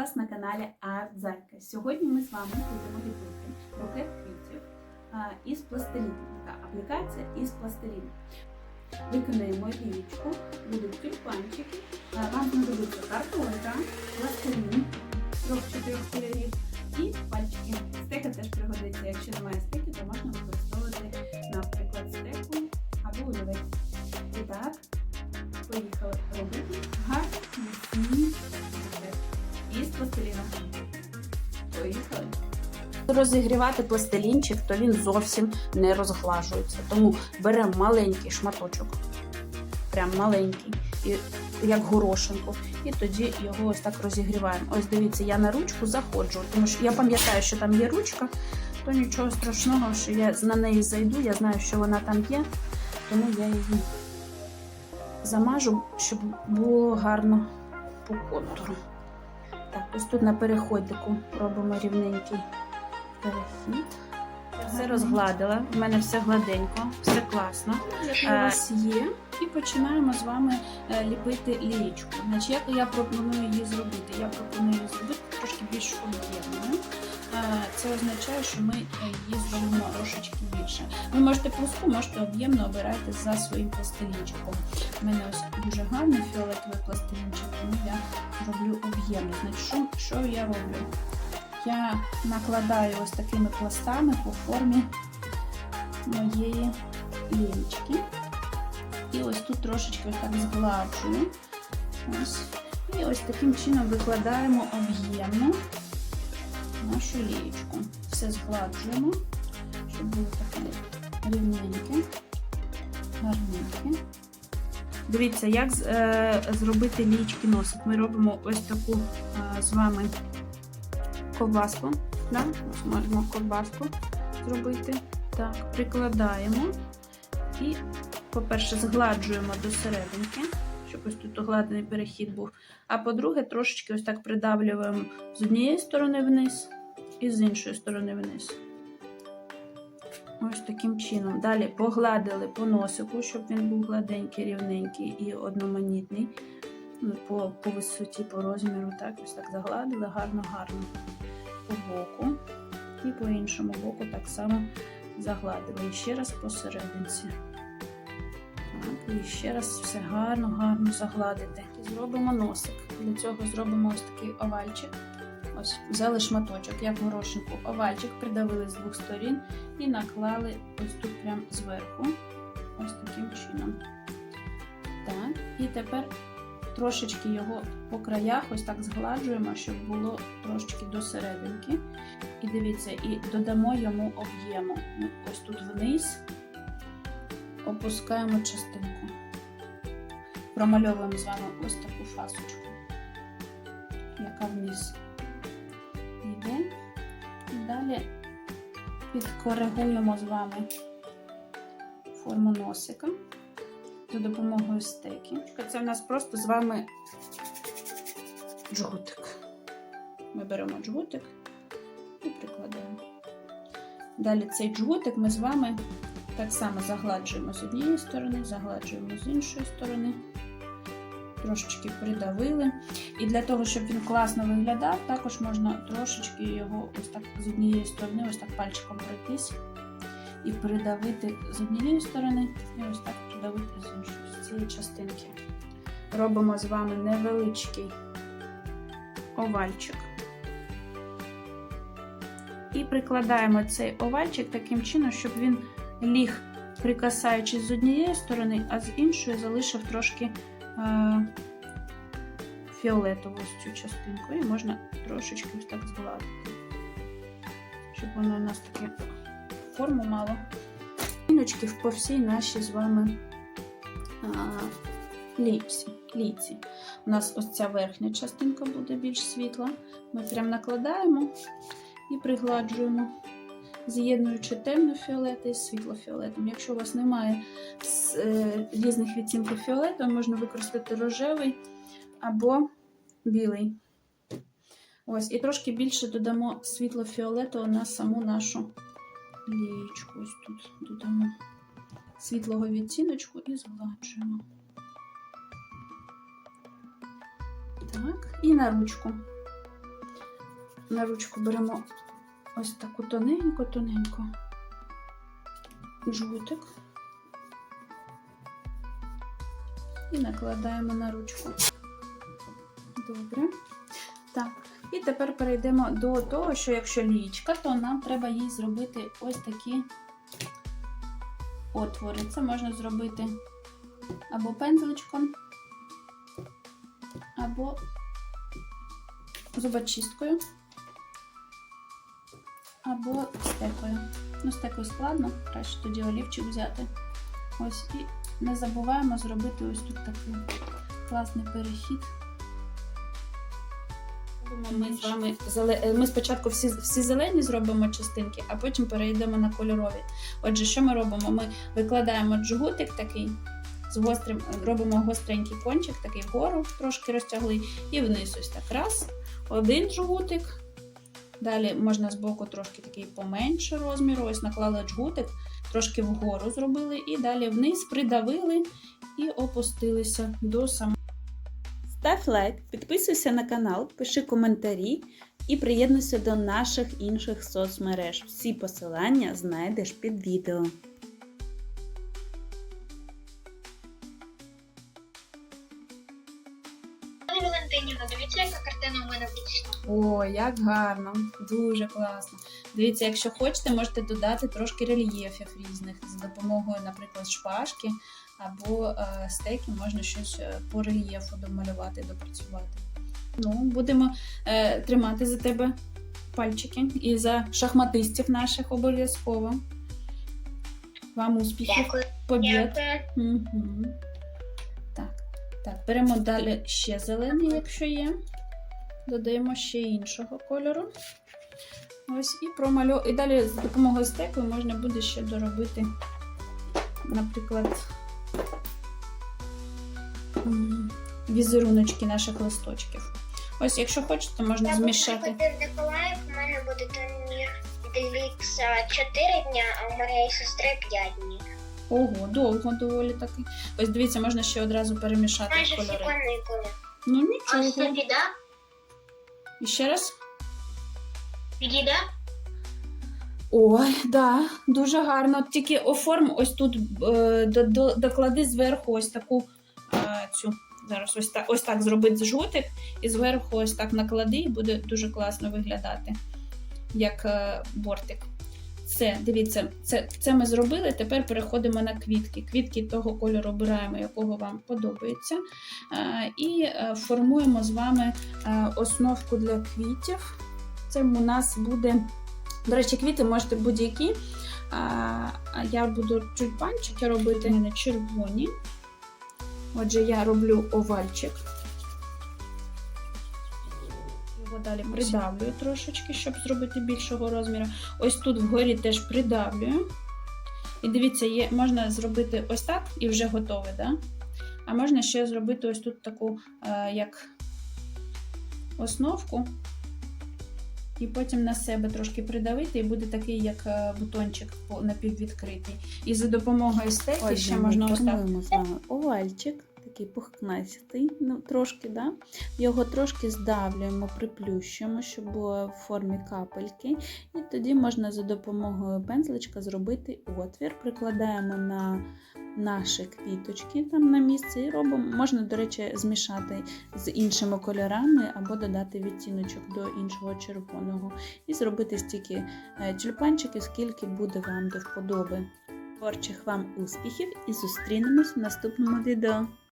вас на каналі Арт Зайка. Сьогодні ми з вами будемо ліпити букет квітів із пластиліну. Така аплікація із пластиліну. Виконаємо лієчку, будуть тюльпанчики. Вам знадобиться картонка, пластилін трьох-чотирьох кольорів і пальчики. Стека теж пригодиться. Якщо немає стеки, то можна використовувати, наприклад, стеку або олівець. І так, поїхали робити Розігрівати пластилінчик, то він зовсім не розглажується. Тому беремо маленький шматочок, прям маленький, і, як горошинку, і тоді його ось так розігріваємо. Ось дивіться, я на ручку заходжу, тому що я пам'ятаю, що там є ручка, то нічого страшного, що я на неї зайду, я знаю, що вона там є, тому я її замажу, щоб було гарно по контуру. Так, ось тут на переходику робимо рівненький перехід. Все розгладила, в мене все гладенько, все класно. Е, у вас є, і починаємо з вами е, ліпити лієчку. Значить, як я пропоную її зробити? Я пропоную її зробити трошки більш об'ємною. Е, Це означає, що ми е, її зробимо трошечки більше. Ви можете плоску, можете об'ємно обирати за своїм пластилінчиком. У мене ось дуже гарний фіолетовий пластилінчик, тому я роблю об'ємно. Значить, що, що я роблю? Я накладаю ось такими пластами по формі моєї лінічки. І ось тут трошечки так згладжую. Ось. І ось таким чином викладаємо об'ємно нашу лієчку. Все згладжуємо, щоб було таке рівненьке, гарненьке. Дивіться, як е, зробити лічки носик. Ми робимо ось таку е, з вами ковбаску. Да? Можемо ковбаску зробити. Так, прикладаємо і, по-перше, згладжуємо до серединки, щоб ось тут огладений перехід був. А по-друге, трошечки ось так придавлюємо з однієї сторони вниз і з іншої сторони вниз. Ось таким чином. Далі погладили по носику, щоб він був гладенький, рівненький і одноманітний. По, по висоті, по розміру, так, ось так загладили, гарно-гарно боку. І по іншому боку так само загладили. І ще раз посерединці. Так, і ще раз все гарно-гарно загладити. Зробимо носик. Для цього зробимо ось такий овальчик. Ось, взяли шматочок, як горошинку, овальчик, придавили з двох сторін і наклали ось тут прямо зверху. Ось таким чином. Так, і тепер трошечки його по краях ось так згладжуємо, щоб було трошечки до серединки. І дивіться, і додамо йому об'єму. Ось тут вниз опускаємо частинку. Промальовуємо з вами ось таку фасочку, яка вниз йде. І далі підкоригуємо з вами форму носика за допомогою стеки. Це в нас просто з вами джгутик. Ми беремо джгутик і прикладаємо. Далі цей джгутик ми з вами так само загладжуємо з однієї сторони, загладжуємо з іншої сторони. Трошечки придавили. І для того, щоб він класно виглядав, також можна трошечки його ось так з однієї сторони, ось так пальчиком пройтись і придавити з однієї сторони, і ось так придавити з цієї частинки. Робимо з вами невеличкий овальчик. І прикладаємо цей овальчик таким чином, щоб він ліг, прикасаючись з однієї сторони, а з іншої залишив трошки е, фіолетову цю частинку. І можна трошечки ось так згладити, щоб воно у нас таке форму мало. Іночки по всій нашій з вами ліпсі, ліці. У нас ось ця верхня частинка буде більш світла. Ми прям накладаємо і пригладжуємо, з'єднуючи темно-фіолет із світло-фіолетом. Якщо у вас немає е, різних відтінків фіолету, можна використати рожевий або білий. Ось, і трошки більше додамо світло-фіолету на саму нашу лієчку. Ось тут додамо світлого відтіночку і згладжуємо. Так, і на ручку. на ручку беремо ось таку тоненько-тоненько жгутик і накладаємо на ручку. Добре. Так. І тепер перейдемо до того, що якщо лічка, то нам треба їй зробити ось такі отвори. Це можна зробити або пензличком, або зубочисткою, або стекою. Ну, стекою складно, краще тоді олівчик взяти. Ось і не забуваємо зробити ось тут такий класний перехід. Ми з вами е, ми спочатку всі, всі зелені зробимо частинки, а потім перейдемо на кольорові. Отже, що ми робимо? Ми викладаємо джгутик такий з гострим, робимо гостренький кончик, такий вгору трошки розтягли, і вниз ось так раз. Один джгутик. Далі можна збоку трошки такий поменше розміру. Ось наклали джгутик, трошки вгору зробили, і далі вниз придавили і опустилися до самого. Став лайк, підписуйся на канал, пиши коментарі і приєднуйся до наших інших соцмереж. Всі посилання знайдеш під відео. О, як гарно, дуже класно. Дивіться, якщо хочете, можете додати трошки рельєфів різних за допомогою, наприклад, шпажки або е, стейки, можна щось е, по рельєфу домалювати, допрацювати. Ну, будемо е, тримати за тебе пальчики і за шахматистів наших обов'язково. Вам успіхів, побід. Угу. Так, так, беремо далі ще зелений, якщо є. Додаємо ще іншого кольору. Ось і промалю... І далі з допомогою стеку можна буде ще доробити, наприклад, візеруночки наших листочків. Ось, якщо хочете, можна Я змішати. Миколаїв, у мене буде турнір дивіться 4 дня, а у моєї сестри 5 днів. Ого, довго доволі таки. Ось дивіться, можна ще одразу перемішати Майже всі кольори. канікули. Ну А нічого. це біда? І ще раз. Підійде? Ой, да, дуже гарно. Тільки оформ ось тут е, до, до, доклади зверху ось таку е, цю. Зараз ось так, ось так зробити жгутик і зверху ось так наклади, і буде дуже класно виглядати, як е, бортик. Все, дивіться, це, це ми зробили. Тепер переходимо на квітки. Квітки того кольору обираємо, якого вам подобається. Е, і е, формуємо з вами е, основку для квітів. Це у нас буде. До речі, квіти можете будь-які. Я буду тюльпанчики робити мене червоні. Отже, я роблю овальчик. Далі придавлюю трошечки, щоб зробити більшого розміру. Ось тут вгорі теж придавлюю. І дивіться, є, можна зробити ось так і вже готове, да? А можна ще зробити ось тут таку, е, як основку і потім на себе трошки придавити, і буде такий, як е, бутончик напіввідкритий. І за допомогою стеки ще можна ось так. овальчик, такий пухнастий, ну трошки, да? його трошки здавлюємо, приплющуємо, щоб було в формі капельки. І тоді можна за допомогою пензличка зробити отвір, прикладаємо на наші квіточки там на місце і робимо. Можна, до речі, змішати з іншими кольорами або додати відтіночок до іншого червоного. І зробити стільки е, тюльпанчиків, скільки буде вам до вподоби. Творчих вам успіхів і зустрінемось в наступному відео.